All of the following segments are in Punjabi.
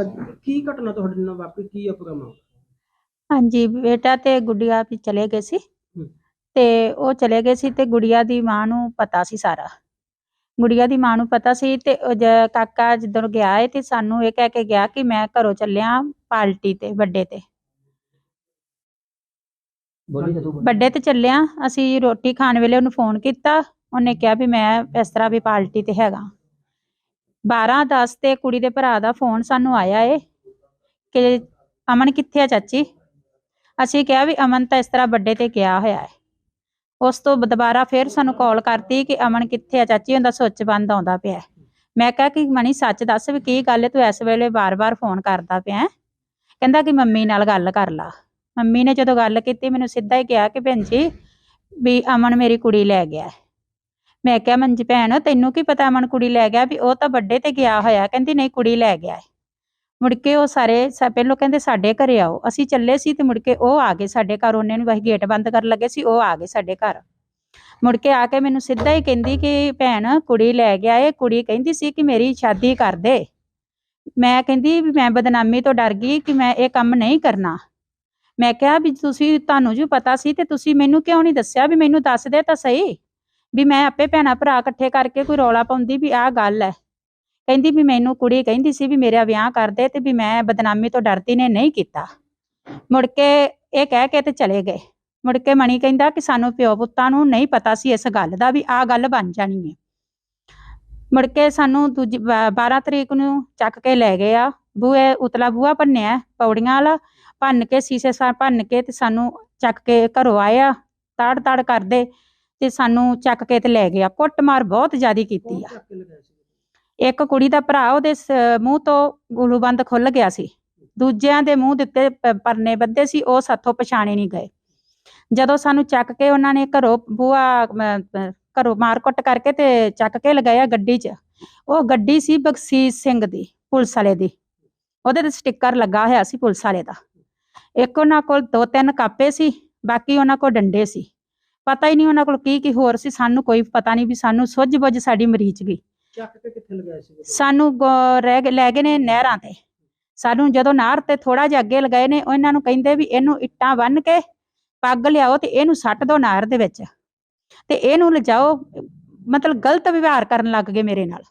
ਅੱਜ ਕੀ ਘਟਨਾ ਤੁਹਾਡੇ ਨਾਲ ਵਾਪਰੀ? ਕੀ ਮਾਮਲਾ ਹਾਂਜੀ ਬੇਟਾ ਤੇ ਗੁੜੀਆ ਵੀ ਚਲੇ ਗਏ ਸੀ। ਤੇ ਉਹ ਚਲੇ ਗਏ ਸੀ ਤੇ ਗੁੜੀਆ ਦੀ ਮਾਂ ਨੂੰ ਪਤਾ ਸੀ ਸਾਰਾ। ਗੁੜੀਆ ਦੀ ਮਾਂ ਨੂੰ ਪਤਾ ਸੀ ਤੇ ਉਹ ਜ- ਕਾਕਾ ਜਿੱਦਣ ਗਿਆ ਏ ਤੇ ਸਾਨੂੰ ਇਹ ਕਹਿ ਕੇ ਗਿਆ ਕਿ ਮੈਂ ਘਰੋਂ ਚੱਲਿਆ ਪਾਰਟੀ ਤੇ ਵੱਡੇ ਤੇ। ਬੋਲੀ ਜਦੋਂ ਵੱਡੇ ਤੇ ਚੱਲਿਆ। ਅਸੀਂ ਰੋਟੀ ਖਾਣ ਵੇਲੇ ਉਹਨੂੰ ਫੋਨ ਕੀਤਾ। ਉਹਨੇ ਕਿਹਾ ਵੀ ਮੈਂ ਇਸ ਤਰ੍ਹਾਂ ਵੀ ਪਾਰਟੀ ਤੇ ਹੈਗਾ। 12 10 ਤੇ ਕੁੜੀ ਦੇ ਭਰਾ ਦਾ ਫੋਨ ਸਾਨੂੰ ਆਇਆ ਏ ਕਿ ਅਮਨ ਕਿੱਥੇ ਆ ਚਾਚੀ? ਅਸੀਂ ਕਿਹਾ ਵੀ ਅਮਨ ਤਾਂ ਇਸ ਤਰ੍ਹਾਂ ਵੱਡੇ ਤੇ ਗਿਆ ਹੋਇਆ ਹੈ ਉਸ ਤੋਂ ਦੁਬਾਰਾ ਫਿਰ ਸਾਨੂੰ ਕਾਲ ਕਰਤੀ ਕਿ ਅਮਨ ਕਿੱਥੇ ਆ ਚਾਚੀ? ਉਹਦਾ ਸੁੱਚ ਬੰਦ ਆਉਂਦਾ ਪਿਆ ਮੈਂ ਕਿਹਾ ਕਿ ਮਣੀ ਸੱਚ ਦੱਸ ਵੀ ਕੀ ਗੱਲ ਤੂੰ ਇਸ ਵੇਲੇ ਵਾਰ ਵਾਰ ਫੋਨ ਕਰਦਾ ਪਿਆ ਕਹਿੰਦਾ ਕਿ ਮੰਮੀ ਨਾਲ ਗੱਲ ਕਰ ਲਾ। ਮੰਮੀ ਨੇ ਜਦੋਂ ਗੱਲ ਕੀਤੀ, ਮੈਨੂੰ ਸਿੱਧਾ ਹੀ ਕਿਹਾ ਕਿ ਭੈਣ ਜੀ ਵੀ ਅਮਨ ਮੇਰੀ ਕੁੜੀ ਲੈ ਗਿਆ ਮੈਂ ਕਿਹਾ, ਮੰਜੀ ਭੈਣ, ਤੈਨੂੰ ਕੀ ਪਤਾ ਮਨ ਕੁੜੀ ਲੈ ਗਿਆ ਵੀ ਉਹ ਤਾਂ ਵੱਡੇ ਤੇ ਗਿਆ ਹੋਇਆ, ਕਹਿੰਦੀ ਨਹੀਂ ਕੁੜੀ ਲੈ ਗਿਆ ਹੈ ਮੁੜ ਕੇ ਉਹ ਸਾਰੇ ਪਹਿਲੋਂ ਕਹਿੰਦੇ ਸਾਡੇ ਘਰੇ ਆਓ, ਅਸੀਂ ਚੱਲੇ ਸੀ ਤੇ ਮੁੜ ਕੇ ਉਹ ਆ ਗਏ ਸਾਡੇ ਘਰ, ਉਹਨੇ ਨੂੰ ਅਸੀਂ ਗੇਟ ਬੰਦ ਕਰਨ ਲੱਗੇ ਸੀ, ਉਹ ਆ ਗਏ ਸਾਡੇ ਘਰ। ਮੁੜ ਕੇ ਆ ਕੇ ਮੈਨੂੰ ਸਿੱਧਾ ਹੀ ਕਹਿੰਦੀ ਕਿ ਭੈਣ, ਕੁੜੀ ਲੈ ਗਿਆ ਏ, ਕੁੜੀ ਕਹਿੰਦੀ ਸੀ ਕਿ ਮੇਰੀ ਸ਼ਾਦੀ ਕਰ ਦੇ। ਮੈਂ ਕਹਿੰਦੀ ਵੀ ਮੈਂ ਬਦਨਾਮੀ ਤੋਂ ਡਰ ਗਈ ਕਿ ਮੈਂ ਇਹ ਕੰਮ ਨਹੀਂ ਕਰਨਾ। ਮੈਂ ਕਿਹਾ ਵੀ ਤੁਸੀਂ, ਤੁਹਾਨੂੰ ਜੋ ਪਤਾ ਸੀ ਤੇ ਤੁਸੀਂ ਮੈਨੂੰ ਕਿਉਂ ਨਹੀਂ ਦੱਸਿਆ ਵੀ ਮੈਨੂੰ ਦੱਸ ਦੇ ਤਾਂ ਸਹੀ? ਵੀ ਮੈਂ ਆਪੇ ਭੈਣਾਂ ਭਰਾ ਇਕੱਠੇ ਕਰਕੇ ਕੋਈ ਰੌਲਾ ਪਾਉਂਦੀ ਵੀ ਆਹ ਗੱਲ ਹੈ ਕਹਿੰਦੀ ਵੀ ਮੈਨੂੰ ਕੁੜੀ ਕਹਿੰਦੀ ਸੀ ਵੀ ਮੇਰਾ ਵਿਆਹ ਕਰ ਦੇ ਤੇ ਵੀ ਮੈਂ ਬਦਨਾਮੀ ਤੋਂ ਡਰਦੀ ਨੇ ਨਹੀਂ ਕੀਤਾ। ਮੁੜ ਕੇ ਇਹ ਕਹਿ ਕੇ ਤੇ ਚਲੇ ਗਏ। ਮੁੜ ਕੇ ਮਣੀ ਕਹਿੰਦਾ ਕਿ ਸਾਨੂੰ ਪਿਓ ਪੁੱਤਾਂ ਨੂੰ ਨਹੀਂ ਪਤਾ ਸੀ ਇਸ ਗੱਲ ਦਾ ਵੀ ਆਹ ਗੱਲ ਬਣ ਜਾਣੀ ਹੈ ਮੁੜ ਕੇ ਸਾਨੂੰ ਦੂਜੀ ਬਾ- 12 ਤਰੀਕ ਨੂੰ ਚੱਕ ਕੇ ਲੈ ਗਏ ਆ। ਬੂਏ ਉਤਲਾ ਬੂਆ ਭੰਨਿਆ ਪੌੜੀਆਂ ਵਾਲਾ। ਭੰਨ ਕੇ ਸੀਸੇ ਸਾ ਭੰਨ ਕੇ ਤੇ ਸਾਨੂੰ ਚੱਕ ਕੇ ਘਰੋਂ ਆਇਆ ਆ। ਤਾੜ ਤਾੜ ਕਰਦੇ। ਤੇ ਸਾਨੂੰ ਚੱਕ ਕੇ ਤੇ ਲੈ ਗਿਆ। ਕੁੱਟਮਾਰ ਬਹੁਤ ਜ਼ਿਆਦੀ ਕੀਤੀ ਆ। ਇੱਕ ਕੁੜੀ ਦਾ ਭਰਾ ਉਹਦੇ ਮੂੰਹ ਤੋਂ ਗਲੂਬੰਦ ਖੁੱਲ ਗਿਆ ਸੀ। ਦੂਜਿਆਂ ਦੇ ਮੂੰਹ ਦਿੱਤੇ ਪਰਨੇ ਬੱਧੇ ਸੀ ਉਹ ਸਾਥੋਂ ਪਛਾਣੇ ਨਹੀਂ ਗਏ। ਜਦੋਂ ਸਾਨੂੰ ਚੱਕ ਕੇ ਉਹਨਾਂ ਨੇ ਘਰੋਂ ਬੂਆ ਘਰੋਂ ਮਾਰ ਕੁੱਟ ਕਰਕੇ ਤੇ ਚੱਕ ਕੇ ਲਗਾਇਆ ਗੱਡੀ 'ਚ ਉਹ ਗੱਡੀ ਸੀ ਬਖਸ਼ੀਸ਼ ਸਿੰਘ ਦੀ ਪੁਲਿਸ ਵਾਲੇ ਦੀ। ਉਹਦੇ ਤੇ ਸਟicker ਲੱਗਾ ਹੋਇਆ ਸੀ ਪੁਲਿਸ ਵਾਲੇ ਦਾ। ਇੱਕ ਉਹਨਾਂ ਕੋਲ ਦੋ ਤਿੰਨ ਕਾਪੇ ਸੀ ਬਾਕੀ ਉਹਨਾਂ ਕੋਲ ਡੰਡੇ ਸੀ। ਪਤਾ ਹੀ ਨਹੀਂ ਉਹਨਾਂ ਕੋਲ ਕੀ ਕੀ ਹੋਰ ਸੀ ਸਾਨੂੰ ਕੋਈ ਪਤਾ ਨਹੀਂ ਵੀ ਸਾਨੂੰ ਸੁੱਝ ਬੁੱਝ ਸਾਡੀ ਮਰੀਚ ਗਈ। ਚੱਕ ਕੇ ਕਿੱਥੇ ਲਗਾਇਆ ਸੀ ਸਾਨੂੰ ਗ- ਰਹਿ ਗਏ ਲੈ ਗਏ ਨੇ ਨਹਿਰਾਂ ਤੇ। ਸਾਨੂੰ ਜਦੋਂ ਨਹਿਰ ਤੇ ਥੋੜਾ ਜਿਹਾ ਅੱਗੇ ਲਗਾਏ ਨੇ ਉਹ ਇਹਨਾਂ ਨੂੰ ਕਹਿੰਦੇ ਵੀ ਇਹਨੂੰ ਇੱਟਾਂ ਬੰਨ ਕੇ ਪੱਗ ਲਿਆਓ ਤੇ ਇਹਨੂੰ ਸੱਟ ਦਿਓ ਨਹਿਰ ਦੇ ਵਿੱਚ। ਤੇ ਇਹਨੂੰ ਲਿਜਾਓ ਮਤਲਬ ਗਲਤ ਵਿਵਹਾਰ ਕਰਨ ਲੱਗ ਗਏ ਮੇਰੇ ਨਾਲ।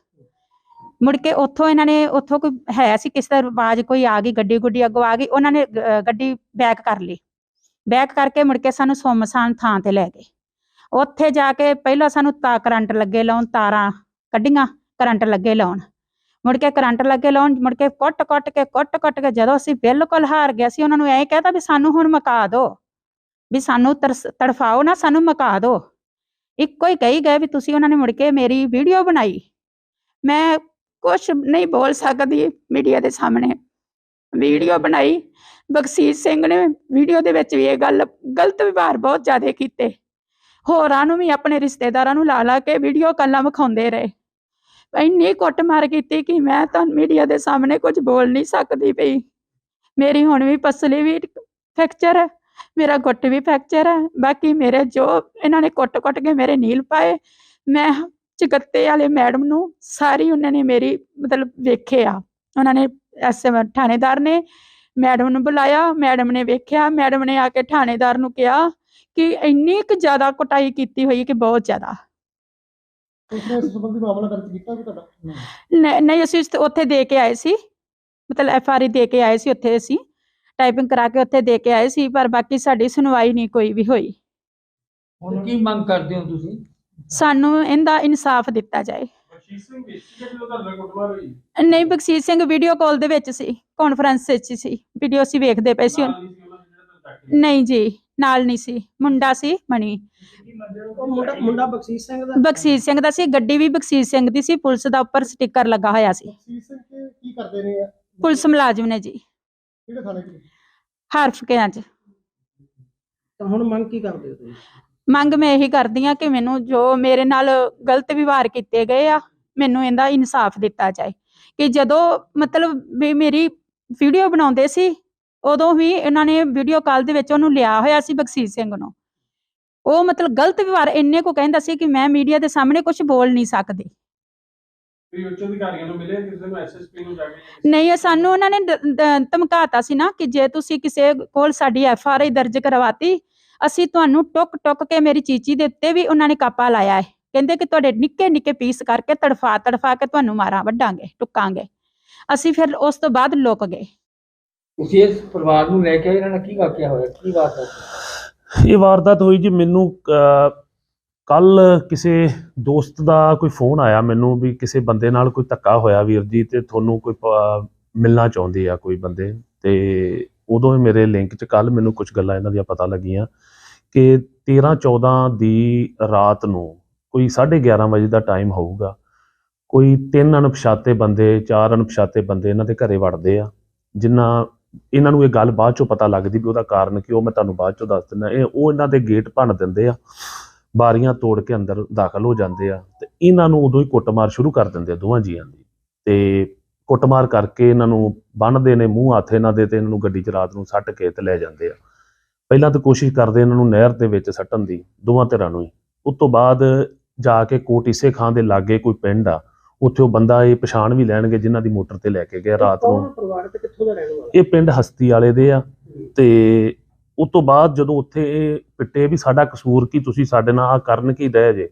ਮੁੜ ਕੇ ਉੱਥੋਂ ਇਹਨਾਂ ਨੇ ਉੱਥੋਂ ਕੋਈ ਹੈ ਸੀ ਕਿਸੇ ਦਾ ਆਵਾਜ਼ ਕੋਈ ਆ ਗਈ ਗੱਡੀ ਗੁੱਡੀ ਅੱਗੋਂ ਆ ਗਈ ਉਹਨਾਂ ਨੇ ਗ- ਗੱਡੀ ਬੈਕ ਕਰ ਲਈ। ਬੈਕ ਕਰਕੇ ਮੁੜ ਕੇ ਸਾਨੂੰ ਸੁੰਮਸਾਨ ਥਾਂ ਤੇ ਲੈ ਗਏ। ਉੱਥੇ ਜਾ ਕੇ ਪਹਿਲਾਂ ਸਾਨੂੰ ਤਾਂ ਕਰੰਟ ਲੱਗੇ ਲਾਉਣ, ਤਾਰਾਂ ਕੱਢੀਆਂ, ਕਰੰਟ ਲੱਗੇ ਲਾਉਣ। ਮੁੜ ਕੇ ਕਰੰਟ ਲੱਗੇ ਲਾਉਣ, ਮੁੜ ਕੇ ਕੁੱਟ ਕੁੱਟ ਕੇ, ਕੁੱਟ ਕੁੱਟ ਕੇ ਜਦੋਂ ਅਸੀਂ ਬਿਲਕੁਲ ਹਾਰ ਗਏ ਸੀ, ਉਹਨਾਂ ਨੂੰ ਐਂ ਕਹਿਤਾ ਵੀ ਸਾਨੂੰ ਹੁਣ ਮਕਾ ਦਿਓ। ਵੀ ਸਾਨੂੰ ਤਰਸ- ਤੜਫਾਓ ਨਾ, ਸਾਨੂੰ ਮਕਾ ਦਿਓ। ਇੱਕੋ ਹੀ ਕਹੀ ਗਏ ਵੀ ਤੁਸੀਂ ਉਹਨਾਂ ਨੇ ਮੁੜ ਕੇ ਮੇਰੀ ਵੀਡੀਓ ਬਣਾਈ। ਮੈਂ ਕੁਝ ਨਹੀਂ ਬੋਲ ਸਕਦੀ ਮੀਡੀਆ ਦੇ ਸਾਹਮਣੇ। ਵੀਡੀਓ ਬਣਾਈ ਬਖਸ਼ੀਸ਼ ਸਿੰਘ ਨੇ ਵੀਡੀਓ ਦੇ ਵਿੱਚ ਵੀ ਇਹ ਗੱਲ ਗਲਤ ਵਿਵਹਾਰ ਬਹੁਤ ਜ਼ਿਆਦਾ ਕੀਤੇ। ਹੋਰਾਂ ਨੂੰ ਵੀ ਆਪਣੇ ਰਿਸ਼ਤੇਦਾਰਾਂ ਨੂੰ ਲਾ ਲਾ ਕੇ ਵੀਡੀਓ ਕਾਲਾਂ ਵਿਖਾਉਂਦੇ ਰਹੇ। ਇੰਨੀ ਕੁੱਟਮਾਰ ਕੀਤੀ ਕਿ ਮੈਂ ਤਾਂ ਮੀਡੀਆ ਦੇ ਸਾਹਮਣੇ ਕੁਝ ਬੋਲ ਨਹੀਂ ਸਕਦੀ ਪਈ। ਮੇਰੀ ਹੁਣ ਵੀ ਪਸਲੀ ਵੀ ਫ੍ਰੈਕਚਰ ਹੈ, ਮੇਰਾ ਗੁੱਟ ਵੀ ਫ੍ਰੈਕਚਰ ਹੈ, ਬਾਕੀ ਮੇਰੇ ਜੋ ਇਹਨਾਂ ਨੇ ਕੁੱਟ-ਕੁੱਟ ਕੇ ਮੇਰੇ ਨੀਲ ਪਾਏ, ਮੈਂ ਚਕੱਤੇ ਵਾਲੇ ਮੈਡਮ ਨੂੰ ਸਾਰੀ ਉਹਨਾਂ ਨੇ ਮੇਰੀ ਮਤਲਬ ਵੇਖਿਆ ਉਹਨਾਂ ਨੇ ਐਸ ਥਾਣੇਦਾਰ ਨੇ ਮੈਡਮ ਨੂੰ ਬੁਲਾਇਆ ਮੈਡਮ ਨੇ ਵੇਖਿਆ ਮੈਡਮ ਨੇ ਆ ਕੇ ਥਾਣੇਦਾਰ ਨੂੰ ਕਿਹਾ ਕਿ ਇੰਨੀ ਕੁ ਜ਼ਿਆਦਾ ਕੁਟਾਈ ਕੀਤੀ ਹੋਈ ਕਿ ਬਹੁਤ ਜ਼ਿਆਦਾ। ਉਸਨੇ ਇਸ ਸੰਬੰਧੀ ਮਾਮਲਾ ਦਰਜ ਕੀਤਾ ਕਿ ਤੁਹਾਡਾ? ਨਹੀਂ ਨਹੀਂ ਅਸੀਂ ਉੱਥੇ- ਦੇ ਕੇ ਆਏ ਸੀ। ਮਤਲਬ ਐਫ ਆਰ ਦੇ ਕੇ ਆਏ ਸੀ ਉੱਥੇ ਅਸੀਂ। ਟਾਈਪਿੰਗ ਕਰਾ ਕੇ ਉੱਥੇ ਦੇ ਕੇ ਆਏ ਸੀ ਪਰ ਬਾਕੀ ਸਾਡੀ ਸੁਣਵਾਈ ਨਹੀਂ ਕੋਈ ਵੀ ਹੋਈ। ਹੁਣ ਕੀ ਮੰਗ ਕਰਦੇ ਹੋ ਤੁਸੀਂ? ਸਾਨੂੰ ਇਹਦਾ ਇਨਸਾਫ ਦਿੱਤਾ ਜਾਏ। ਬਖਸ਼ੀਸ਼ ਸਿੰਘ ਵੇਚੀ ਜਦੋਂ ਤੁਹਾਡੇ ਕੁੱਟਮਾਰ ਹੋਈ? ਨਹੀਂ ਬਖਸ਼ੀਸ਼ ਸਿੰਘ ਵੀਡੀਓ ਕਾਲ ਦੇ ਵਿੱਚ ਸੀ। ਕਾਨਫਰੰਸ ਵਿੱਚ ਸੀ। ਵੀਡੀਓ ਅਸੀਂ ਵੇਖਦੇ ਪਏ ਸੀ। ਨਹੀਂ ਸੀ ਕੇ ਜੀ ਨਾਲ ਨਹੀਂ ਸੀ। ਮੁੰਡਾ ਸੀ ਮਣੀ ਉਹ ਮੁੰਡਾ ਮੁੰਡਾ ਬਖਸ਼ੀਸ਼ ਸਿੰਘ ਦਾ? ਬਖਸ਼ੀਸ਼ ਸਿੰਘ ਦਾ ਸੀ। ਗੱਡੀ ਵੀ ਬਖਸ਼ੀਸ਼ ਸਿੰਘ ਦੀ ਸੀ। ਪੁਲਿਸ ਦਾ ਉੱਪਰ ਸਟicker ਲੱਗਾ ਹੋਇਆ ਸੀ। ਬਖਸ਼ੀਸ਼ ਸਿੰਘ ਕੀ- ਕੀ ਕਰਦੇ ਨੇ ਪੁਲਿਸ ਮੁਲਾਜ਼ਮ ਨੇ ਜੀ। ਕਿਹੜੇ ਥਾਣੇ 'ਚ? ਹਰਫ ਚ ਤਾਂ ਹੁਣ ਮੰਗ ਕੀ ਕਰਦੇ ਹੋ ਤੁਸੀਂ? ਮੰਗ ਮੈਂ ਇਹੀ ਕਰਦੀ ਆ ਕਿ ਮੈਨੂੰ ਜੋ ਮੇਰੇ ਨਾਲ ਗਲਤ ਵਿਵਹਾਰ ਕੀਤੇ ਗਏ ਆ ਮੈਨੂੰ ਇਹਦਾ ਇਨਸਾਫ ਦਿੱਤਾ ਜਾਏ। ਕਿ ਜਦੋਂ ਮਤਲਬ ਵੀ ਮੇਰੀ ਵੀਡੀਓ ਬਣਾਉਂਦੇ ਸੀ ਉਦੋਂ ਵੀ ਇਹਨਾਂ ਨੇ ਵੀਡੀਓ ਕਾਲ ਦੇ ਵਿੱਚ ਉਹਨੂੰ ਲਿਆ ਹੋਇਆ ਸੀ ਬਖਸ਼ੀਸ਼ ਸਿੰਘ ਨੂੰ। ਉਹ ਮਤਲਬ ਗਲਤ ਵਿਵਹਾਰ ਇੰਨੇ ਕੋ ਕਹਿੰਦਾ ਸੀ ਕਿ ਮੈਂ ਮੀਡੀਆ ਦੇ ਸਾਹਮਣੇ ਕੁਝ ਬੋਲ ਨਹੀਂ ਸਕਦੀ। ਵੀ ਉੱਚ ਅਧਿਕਾਰੀਆਂ ਨੂੰ ਮਿਲੇ ਕਿਸੇ ਨੂੰ ਐਸਐਸਪੀ ਨੂੰ ਜਾ ਕੇ ਨਹੀਂ ਸਾਨੂੰ ਉਹਨਾਂ ਨੇ ਧਮਕਾਤਾ ਸੀ ਨਾ ਕਿ ਜੇ ਤੁਸੀਂ ਕਿਸੇ ਕੋਲ ਸਾਡੀ ਐਫ ਆਰ ਆਈ ਦਰਜ ਕਰਵਾਤੀ ਅਸੀਂ ਤੁਹਾਨੂੰ ਟੁੱਕ ਟੁੱਕ ਕੇ ਮੇਰੀ ਚੀਚੀ ਦੇ ਉੱਤੇ ਵੀ ਉਹਨਾਂ ਨੇ ਕਾਪਾ ਲਾਇਆ ਹੈ। ਕਹਿੰਦੇ ਕਿ ਤੁਹਾਡੇ ਨਿੱਕੇ ਨਿੱਕੇ ਪੀਸ ਕਰਕੇ ਤੜਫਾ ਤੜਫਾ ਕੇ ਤੁਹਾਨੂੰ ਮਾਰਾਂ ਵੱਢਾਂਗੇ ਟੁੱਕਾਂਗੇ। ਅਸੀਂ ਫਿਰ ਉਸ ਤੋਂ ਬਾਅਦ ਲੁਕ ਗਏ। ਤੁਸੀਂ ਇਸ ਪਰਿਵਾਰ ਨੂੰ ਲੈ ਕੇ ਆਏ, ਇਹਨਾਂ ਨਾਲ ਕੀ ਵਾਕਿਆ ਹੋਇਆ? ਕੀ ਬਾਤ ਹੈ ਇਹ ਵਾਰਦਾਤ ਹੋਈ ਜੀ ਮੈਨੂੰ ਕੱਲ ਕਿਸੇ ਦੋਸਤ ਦਾ ਕੋਈ ਫੋਨ ਆਇਆ ਮੈਨੂੰ ਵੀ ਕਿਸੇ ਬੰਦੇ ਨਾਲ ਕੋਈ ਧੱਕਾ ਹੋਇਆ ਵੀਰ ਜੀ ਤੇ ਤੁਹਾਨੂੰ ਕੋਈ ਪ- ਮਿਲਣਾ ਚਾਹੁੰਦੇ ਆ ਕੋਈ ਬੰਦੇ ਤੇ ਉਦੋਂ ਹੀ ਮੇਰੇ ਲਿੰਕ 'ਚ ਕੱਲ ਮੈਨੂੰ ਕੁਝ ਗੱਲਾਂ ਇਹਨਾਂ ਦੀਆਂ ਪਤਾ ਲੱਗੀਆਂ ਕਿ 13 14 ਦੀ ਰਾਤ ਨੂੰ ਕੋਈ 11:30 ਵਜੇ ਦਾ ਟਾਈਮ ਹੋਊਗਾ। ਕੋਈ ਤਿੰਨ ਅਣਪਛਾਤੇ ਬੰਦੇ, ਚਾਰ ਅਣਪਛਾਤੇ ਬੰਦੇ ਇਹਨਾਂ ਦੇ ਘਰੇ ਵੜਦੇ ਆ ਜਿਨ੍ਹਾਂ ਇਹਨਾਂ ਨੂੰ ਇਹ ਗੱਲ ਬਾਅਦ ਚੋਂ ਪਤਾ ਲੱਗਦੀ ਵੀ ਉਹਦਾ ਕਾਰਨ ਕੀ, ਉਹ ਮੈਂ ਤੁਹਾਨੂੰ ਬਾਅਦ ਚੋਂ ਦੱਸ ਦਿੰਦਾ, ਇਹ ਉਹ ਇਹਨਾਂ ਦੇ ਗੇਟ ਭੰਨ ਦਿੰਦੇ ਆ, ਬਾਰੀਆਂ ਤੋੜ ਕੇ ਅੰਦਰ ਦਾਖਲ ਹੋ ਜਾਂਦੇ ਆ, ਤੇ ਇਹਨਾਂ ਨੂੰ ਉਦੋਂ ਹੀ ਕੁੱਟਮਾਰ ਸ਼ੁਰੂ ਕਰ ਦਿੰਦੇ ਆ ਦੋਵਾਂ ਜੀਆਂ ਦੀ, ਤੇ ਕੁੱਟਮਾਰ ਕਰਕੇ ਇਹਨਾਂ ਨੂੰ ਬੰਨਦੇ ਨੇ ਮੂੰਹ ਹੱਥ ਇਹਨਾਂ ਦੇ ਤੇ, ਇਹਨਾਂ ਨੂੰ ਗੱਡੀ 'ਚ ਰਾਤ ਨੂੰ ਸੱਟ ਕੇ ਤੇ ਲੈ ਜਾਂਦੇ ਆ। ਪਹਿਲਾਂ ਤਾਂ ਕੋਸ਼ਿਸ਼ ਕਰਦੇ ਇਹਨਾਂ ਨੂੰ ਨਹਿਰ ਦੇ ਵਿੱਚ ਸੱਟਣ ਦੀ, ਦੋਵਾਂ ਧਿਰਾਂ ਨੂੰ ਹੀ, ਉਸ ਤੋਂ ਬਾਅਦ ਜਾ ਕੇ ਕੋਟ ਇਸੇ ਖਾਂ ਦੇ ਲਾਗੇ ਕੋਈ ਪਿੰਡ ਆ ਉੱਥੇ ਉਹ ਬੰਦਾ ਇਹ ਪਛਾਣ ਵੀ ਲੈਣਗੇ ਜਿਨ੍ਹਾਂ ਦੀ ਮੋਟਰ ਤੇ ਲੈ ਕੇ ਗਏ ਰਾਤ ਨੂੰ। ਪਰਿਵਾਰ ਤੇ ਕਿੱਥੋਂ ਦਾ ਰਹਿਣ ਵਾਲਾ? ਇਹ ਪਿੰਡ ਹਸਤੀ ਵਾਲੇ ਦੇ ਆ ਤੇ ਉਸ ਤੋਂ ਬਾਅਦ ਜਦੋਂ ਉੱਥੇ ਇਹ ਪਿੱਟੇ ਵੀ ਸਾਡਾ ਕਸੂਰ ਕੀ ਤੁਸੀਂ ਸਾਡੇ ਨਾਲ ਆ ਕਰਨ ਕੀ ਡਏ ਜੇ?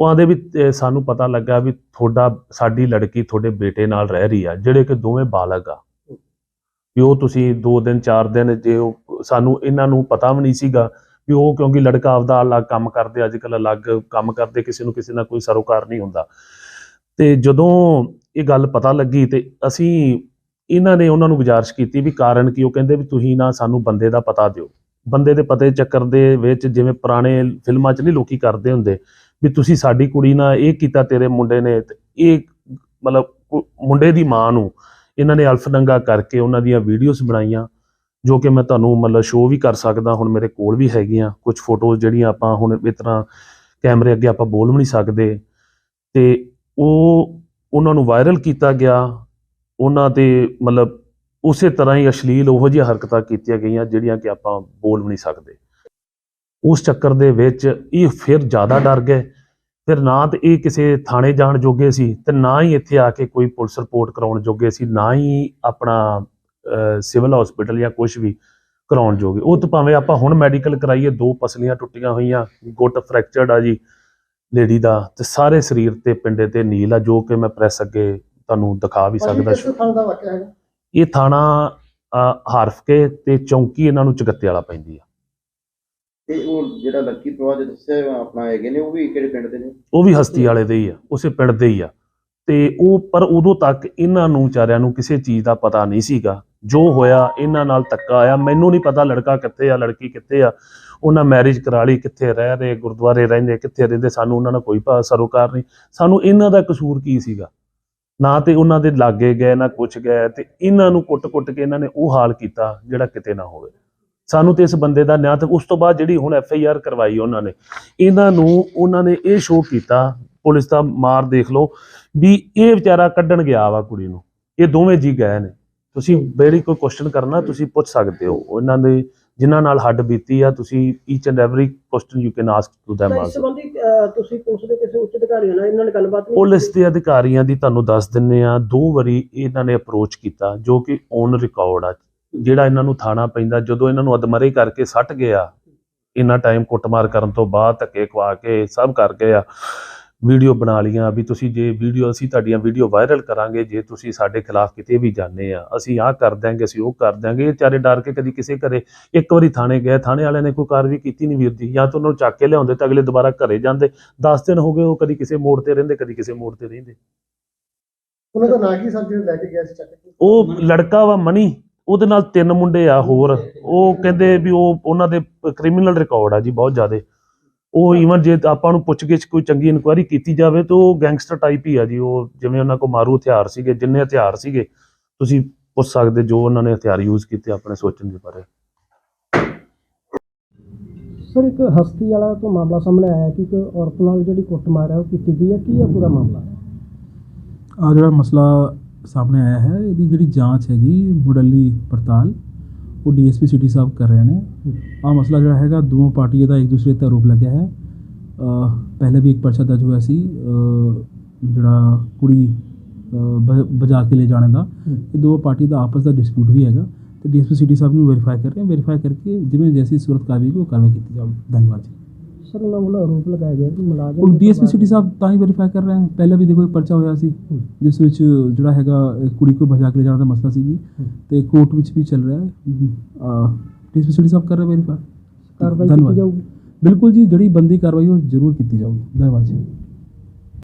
ਉਹ ਆਂਦੇ ਵੀ ਸਾਨੂੰ ਪਤਾ ਲੱਗਾ ਵੀ ਤੁਹਾਡਾ ਸਾਡੀ ਲੜਕੀ ਤੁਹਾਡੇ ਬੇਟੇ ਨਾਲ ਰਹਿ ਰਹੀ ਆ ਜਿਹੜੇ ਕਿ ਦੋਵੇਂ ਬਾਲਗ ਆ। ਵੀ ਉਹ ਤੁਸੀਂ 2 ਦਿਨ 4 ਦਿਨ ਜੇ ਉਹ ਸਾਨੂੰ ਇਹਨਾਂ ਨੂੰ ਪਤਾ ਵੀ ਨਹੀਂ ਸੀਗਾ ਵੀ ਉਹ ਕਿਉਂਕਿ ਲੜਕਾ ਆਪਦਾ ਅਲੱਗ ਕੰਮ ਕਰਦੇ ਅੱਜ ਕੱਲ ਅਲੱਗ ਕੰਮ ਕਰਦੇ ਕਿਸੇ ਨੂੰ ਕਿਸੇ ਨਾਲ ਕੋਈ ਸਰੋਕਾਰ ਨਹੀਂ ਹੁੰਦਾ। ਤੇ ਜਦੋਂ ਇਹ ਗੱਲ ਪਤਾ ਲੱਗੀ ਤੇ ਅਸੀਂ ਇਹਨਾਂ ਨੇ ਉਹਨਾਂ ਨੂੰ ਗੁਜ਼ਾਰਿਸ਼ ਕੀਤੀ ਵੀ ਕਾਰਨ ਕੀ, ਉਹ ਕਹਿੰਦੇ ਵੀ ਤੁਸੀਂ ਨਾ ਸਾਨੂੰ ਬੰਦੇ ਦਾ ਪਤਾ ਦਿਓ। ਬੰਦੇ ਦੇ ਪਤੇ ਚੱਕਰ ਦੇ ਵਿੱਚ ਜਿਵੇਂ ਪੁਰਾਣੇ ਫਿਲਮਾਂ 'ਚ ਨਹੀਂ ਲੋਕੀ ਕਰਦੇ ਹੁੰਦੇ ਵੀ ਤੁਸੀਂ ਸਾਡੀ ਕੁੜੀ ਨਾਲ ਇਹ ਕੀਤਾ, ਤੇਰੇ ਮੁੰਡੇ ਨੇ ਤੇ ਇਹ ਮਤਲਬ ਕੁ- ਮੁੰਡੇ ਦੀ ਮਾਂ ਨੂੰ ਇਹਨਾਂ ਨੇ ਅਲਫਨੰਗਾ ਕਰਕੇ ਉਹਨਾਂ ਦੀਆਂ ਵੀਡੀਓਜ਼ ਬਣਾਈਆਂ ਜੋ ਕਿ ਮੈਂ ਤੁਹਾਨੂੰ ਮਤਲਬ ਸ਼ੋਅ ਵੀ ਕਰ ਸਕਦਾ, ਹੁਣ ਮੇਰੇ ਕੋਲ ਵੀ ਹੈਗੀਆਂ। ਕੁਝ ਫੋਟੋਜ਼ ਜਿਹੜੀਆਂ ਆਪਾਂ ਹੁਣ ਇਸ ਤਰ੍ਹਾਂ ਕੈਮਰੇ ਅੱਗੇ ਆਪਾਂ ਬੋਲ ਵੀ ਨਹੀਂ ਸਕਦੇ। ਤੇ ਉਹ ਉਹਨਾਂ ਨੂੰ ਵਾਇਰਲ ਕੀਤਾ ਗਿਆ, ਉਹਨਾਂ ਤੇ ਮਤਲਬ ਉਸੇ ਤਰ੍ਹਾਂ ਹੀ ਅਸ਼ਲੀਲ ਉਹੋ ਜਿਹੀਆਂ ਹਰਕਤਾਂ ਕੀਤੀਆਂ ਗਈਆਂ ਜਿਹੜੀਆਂ ਕਿ ਆਪਾਂ ਬੋਲ ਵੀ ਨਹੀਂ ਸਕਦੇ। ਉਸ ਚੱਕਰ ਦੇ ਵਿੱਚ ਇਹ ਫਿਰ ਜ਼ਿਆਦਾ ਡਰ ਗਏ। ਫਿਰ ਨਾ ਤੇ ਇਹ ਕਿਸੇ ਥਾਣੇ ਜਾਣ ਜੋਗੇ ਸੀ ਤੇ ਨਾ ਹੀ ਇੱਥੇ ਆ ਕੇ ਕੋਈ ਪੁਲਿਸ ਰਿਪੋਰਟ ਕਰਾਉਣ ਜੋਗੇ ਸੀ, ਨਾ ਹੀ ਆਪਣਾ ਸਿਵਲ ਹਸਪੀਟਲ ਜਾਂ ਕੁਝ ਵੀ ਕਰਾਉਣ ਜੋਗੇ। ਉਹ ਤਾਂ ਭਾਵੇਂ ਆਪਾਂ ਹੁਣ ਮੈਡੀਕਲ ਕਰਾਈਏ, ਦੋ ਪਸਲੀਆਂ ਟੁੱਟੀਆਂ ਹੋਈਆਂ, ਗੁੱਟ ਫ੍ਰੈਕਚਰਡ ਆ ਜੀ। ਲੇਡੀ ਦਾ ਤੇ ਸਾਰੇ ਸਰੀਰ ਤੇ ਪਿੰਡੇ ਤੇ ਨੀਲ ਆ ਜੋ ਕਿ ਮੈਂ ਪ੍ਰੈਸ ਅੱਗੇ ਤੁਹਾਨੂੰ ਦਿਖਾ ਵੀ ਸਕਦਾ ਹੈਗਾ? ਇਹ ਥਾਣਾ ਹਰਫਕੇ ਤੇ ਚੌਂਕੀ ਇਹਨਾਂ ਨੂੰ ਚਗੱਤੇ ਵਾਲਾ ਪੈਂਦੀ ਆ। ਤੇ ਉਹ ਜਿਹੜਾ ਲੱਕੀ ਪ੍ਰਵਾਹ ਦੱਸਿਆ ਆਪਣਾ ਹੈਗੇ ਨੇ ਉਹ ਵੀ ਕਿਹੜੇ ਪਿੰਡ ਦੇ ਨੇ? ਉਹ ਵੀ ਹਸਤੀ ਵਾਲੇ ਦੇ ਹੀ ਆ ਉਸੇ ਪਿੰਡ ਦੇ ਹੀ ਆ। ਤੇ ਉਹ ਪਰ ਉਦੋਂ ਤੱਕ ਇਹਨਾਂ ਨੂੰ ਵਿਚਾਰਿਆਂ ਨੂੰ ਕਿਸੇ ਚੀਜ਼ ਦਾ ਪਤਾ ਨਹੀਂ ਸੀਗਾ। ਜੋ ਹੋਇਆ, ਇਹਨਾਂ ਨਾਲ ਧੱਕਾ ਆਇਆ। ਮੈਨੂੰ ਨਹੀਂ ਪਤਾ ਲੜਕਾ ਕਿੱਥੇ ਆ, ਲੜਕੀ ਕਿੱਥੇ ਆ। ਉਹਨਾਂ ਮੈਰਿਜ ਕਰਾ ਲਈ, ਕਿੱਥੇ ਰਹਿ ਰਹੇ, ਗੁਰਦੁਆਰੇ ਰਹਿੰਦੇ, ਕਿੱਥੇ ਰਹਿੰਦੇ। ਸਾਨੂੰ ਉਹਨਾਂ ਨਾਲ ਕੋਈ ਸਰੋਕਾਰ ਨਹੀਂ। ਸਾਨੂੰ ਇਹਨਾਂ ਦਾ ਕਸੂਰ ਕੀ ਸੀਗਾ? ਨਾ ਤੇ ਉਹਨਾਂ ਦੇ ਲਾਗੇ ਗਏ, ਨਾ ਕੁਛ ਗਏ। ਤੇ ਇਹਨਾਂ ਨੂੰ ਕੁੱਟ-ਕੁੱਟ ਕੇ ਇਹਨਾਂ ਨੇ ਉਹ ਹਾਲ ਕੀਤਾ ਜਿਹੜਾ ਕਿਤੇ ਨਾ ਹੋਵੇ। ਸਾਨੂੰ ਤੇ ਇਸ ਬੰਦੇ ਦਾ ਨਿਆਂ ਤੇ ਉਸ ਤੋਂ ਬਾਅਦ ਜਿਹੜੀ ਹੁਣ ਐਫ ਆਈ ਆਰ ਕਰਵਾਈ ਉਹਨਾਂ ਨੇ, ਇਹਨਾਂ ਨੂੰ ਉਹਨਾਂ ਨੇ ਇਹ ਸ਼ੋਅ ਕੀਤਾ ਪੁਲਿਸ ਦਾ ਮਾਰ ਦੇਖ ਲਓ ਵੀ ਇਹ ਵਿਚਾਰਾ ਕੱਢਣ ਗਿਆ ਵਾ ਕੁੜੀ ਨੂੰ। ਇਹ ਦੋਵੇਂ ਜੀ ਗਏ ਨੇ। ਤੁਸੀਂ ਬੇੜੀ ਕੋਈ ਕੁਐਸਚਨ ਕਰਨਾ ਤੁਸੀਂ ਪੁੱਛ ਸਕਦੇ ਹੋ। ਉਹਨਾਂ ਦੇ ਜਿਨ੍ਹਾਂ ਨਾਲ ਹੱਡ ਬੀਤੀ ਆ ਤੁਸੀਂ each and every question you can ask to them ਇਸ ਸੰਬੰਧੀ ਤੁਸੀਂ ਪੁਲਿਸ ਦੇ ਕਿਸੇ ਉੱਚ ਅਧਿਕਾਰੀਆਂ ਨਾਲ ਇਹਨਾਂ ਨੇ ਗੱਲਬਾਤ ਨਹੀਂ ਪੁਲਿਸ ਦੇ ਅਧਿਕਾਰੀਆਂ ਦੀ ਤੁਹਾਨੂੰ ਦੱਸ ਦਿੰਨੇ ਆ ਦੋ ਵਾਰੀ ਇਹਨਾਂ ਨੇ ਅਪਰੋਚ ਕੀਤਾ ਜੋ ਕਿ ਔਨ ਰਿਕਾਰਡ ਆ। ਜਿਹੜਾ ਇਹਨਾਂ ਨੂੰ ਥਾਣਾ ਪੈਂਦਾ ਜਦੋਂ ਇਹਨਾਂ ਨੂੰ ਅਦਮਰੇ ਕਰਕੇ ਸੱਟ ਗਿਆ ਇੰਨਾ ਟਾਈਮ ਕੁੱਟਮਾਰ ਕਰਨ ਤੋਂ ਬਾਅਦ ਧੱਕੇ ਖਵਾ ਕੇ ਸਭ ਕਰ ਗਏ ਆ। ਵੀਡੀਓ ਬਣਾ ਲੀਆਂ ਵੀ ਤੁਸੀਂ ਜੇ ਵੀਡੀਓ ਅਸੀਂ ਤੁਹਾਡੀਆਂ ਵੀਡੀਓ ਵਾਇਰਲ ਕਰਾਂਗੇ ਜੇ ਤੁਸੀਂ ਸਾਡੇ ਖਿਲਾਫ ਕਿਤੇ ਵੀ ਜਾਂਦੇ ਆ ਅਸੀਂ ਆਹ ਕਰ ਦਿਆਂਗੇ ਅਸੀਂ ਉਹ ਕਰ ਦਿਆਂਗੇ। ਇਹ ਵਿਚਾਰੇ ਡਰ ਕੇ ਕਦੀ ਕਿਸੇ ਘਰੇ ਇੱਕ ਵਾਰੀ ਥਾਣੇ ਗਏ ਥਾਣੇ ਵਾਲਿਆਂ ਨੇ ਕੋਈ ਕਾਰਵਾਈ ਕੀਤੀ ਨਹੀਂ ਵੀਰ ਜੀ ਜਾਂ ਤਾਂ ਉਹਨਾਂ ਨੂੰ ਚੱਕ ਕੇ ਲਿਆਉਂਦੇ ਤਾਂ ਅਗਲੇ ਦੁਬਾਰਾ ਘਰੇ ਜਾਂਦੇ। 10 ਦਿਨ ਹੋ ਗਏ ਉਹ ਕਦੀ ਕਿਸੇ ਮੋੜ ਤੇ ਰਹਿੰਦੇ ਕਦੀ ਕਿਸੇ ਮੋੜ ਤੇ ਰਹਿੰਦੇ। ਉਹਨਾਂ ਦਾ ਨਾਂ ਕੀ ਸਰ ਜਿਹੜੇ ਲੈ ਕੇ ਗਿਆ ਸੀ ਚੱਕ ਕੇ? ਉਹ ਲੜਕਾ ਵਾ ਮਣੀ ਉਹਦੇ ਨਾਲ ਤਿੰਨ ਮੁੰਡੇ ਆ ਹੋਰ। ਉਹ ਕਹਿੰਦੇ ਵੀ ਉਹ ਉਹਨਾਂ ਦੇ ਕ੍ਰਿਮੀਨਲ ਰਿਕਾਰਡ ਆ ਜੀ ਬਹੁਤ ਜ਼ਿਆਦੇ। ਉਹ ਈਵਨ ਜੇ ਆਪਾਂ ਨੂੰ ਪੁੱਛ ਗਿੱਛ ਕੋਈ ਚੰਗੀ ਇਨਕੁਆਇਰੀ ਕੀਤੀ ਜਾਵੇ ਤਾਂ ਉਹ ਗੈਂਗਸਟਰ ਟਾਈਪ ਹੀ ਆ ਜੀ। ਉਹ ਜਿਵੇਂ ਉਹਨਾਂ ਕੋਲ ਮਾਰੂ ਹਥਿਆਰ ਸੀਗੇ ਜਿੰਨੇ ਹਥਿਆਰ ਸੀਗੇ ਤੁਸੀਂ ਪੁੱਛ ਸਕਦੇ ਜੋ ਉਹਨਾਂ ਨੇ ਹਥਿਆਰ ਯੂਜ਼ ਕੀਤੇ ਆਪਣੇ ਸੋਚਣ ਦੇ ਬਾਰੇ। ਸਰ ਇੱਕ ਹਸਤੀ ਵਾਲਾ ਤੋਂ ਮਾਮਲਾ ਸਾਹਮਣੇ ਆਇਆ ਕਿ ਇੱਕ ਔਰਤ ਨਾਲ ਜਿਹੜੀ ਕੁੱਟਮਾਰ ਹੈ ਉਹ ਕੀਤੀ ਗਈ ਹੈ ਕੀ ਹੈ ਪੂਰਾ ਮਾਮਲਾ? ਆ ਜਿਹੜਾ ਮਸਲਾ ਸਾਹਮਣੇ ਆਇਆ ਹੈ ਇਹਦੀ ਜਿਹੜੀ ਜਾਂਚ ਹੈਗੀ ਮੁੱਢਲੀ ਪੜਤਾਲ ਉਹ ਡੀਐਸਪੀ ਸਿਟੀ ਸਾਹਿਬ ਕਰ ਰਹੇ ਨੇ। ਆ ਮਸਲਾ ਜਿਹੜਾ ਹੈਗਾ ਦੋਵਾਂ ਪਾਰਟੀਆਂ ਦਾ ਇੱਕ ਦੂਸਰੇ ਤੇ ਆਰੋਪ ਲੱਗਿਆ ਹੈ। ਪਹਿਲੇ ਵੀ ਇੱਕ ਪਰਚਾ ਦਰਜ ਹੋਇਆ ਸੀ ਜਿਹੜਾ ਕੁੜੀ ਭਜਾ ਕੇ ਲੈ ਜਾਣੇ ਦਾ। ਇਹ ਦੋ ਪਾਰਟੀ ਦਾ ਆਪਸ ਦਾ ਡਿਸਪਿਊਟ ਵੀ ਹੈਗਾ। ਤੇ ਡੀਐਸਪੀ ਸਿਟੀ ਸਾਹਿਬ ਨੂੰ ਵੈਰੀਫਾਈ ਕਰ ਰਹੇ ਵੈਰੀਫਾਈ ਕਰਕੇ ਜਿਵੇਂ ਜੈਸੀ ਸੂਰਤ ਕਾਬੀ ਉਹ ਕਾਰਵਾਈ ਕੀਤੀ ਜਾਊਗੀ ਧੰਨਵਾਦ ਜੀ। ਸਰ ਉਹਨਾਂ ਵੱਲੋਂ ਆਰੋਪ ਲਗਾਇਆ ਗਿਆ ਕਿ ਮੁਲਾਜ਼ਮ ਉਹ ਦੇ ਡੀਐਸਪੀ ਪਰਿਵਾਰ- ਸਿਟੀ ਸਾਹਿਬ ਤਾਂ ਹੀ ਵੈਰੀਫਾਈ ਕਰ ਰਹੇ ਹਨ। ਪਹਿਲਾਂ ਵੀ ਦੇਖੋ ਇੱਕ ਪਰਚਾ ਹੋਇਆ ਸੀ ਜਿਸ ਵਿੱਚ ਜਿਹੜਾ ਹੈਗਾ ਕੁੜੀ کو ਭਜਾ ਕੇ ਲੈ ਜਾਣ ਦਾ ਮਸਲਾ ਸੀ ਜੀ। ਤੇ ਕੋਰਟ ਵਿੱਚ ਵੀ ਚੱਲ ਰਿਹਾ ਹੈ। ਡੀਐਸਪੀ ਸਿਟੀ ਸਾਹਿਬ ਕਰ ਰਹੇ ਵੈਰੀਫਾਈ ਕਾਰਵਾਈ ਕੀਤੀ ਧੰਨਵਾਦ। ਜਾਊਗੀ। ਬਿਲਕੁਲ ਜੀ ਜਿਹੜੀ ਬੰਦੀ ਕਾਰਵਾਈ ਉਹ ਜ਼ਰੂਰ ਕੀਤੀ ਜਾਊਗੀ। ਧੰਨਵਾਦ ਜੀ।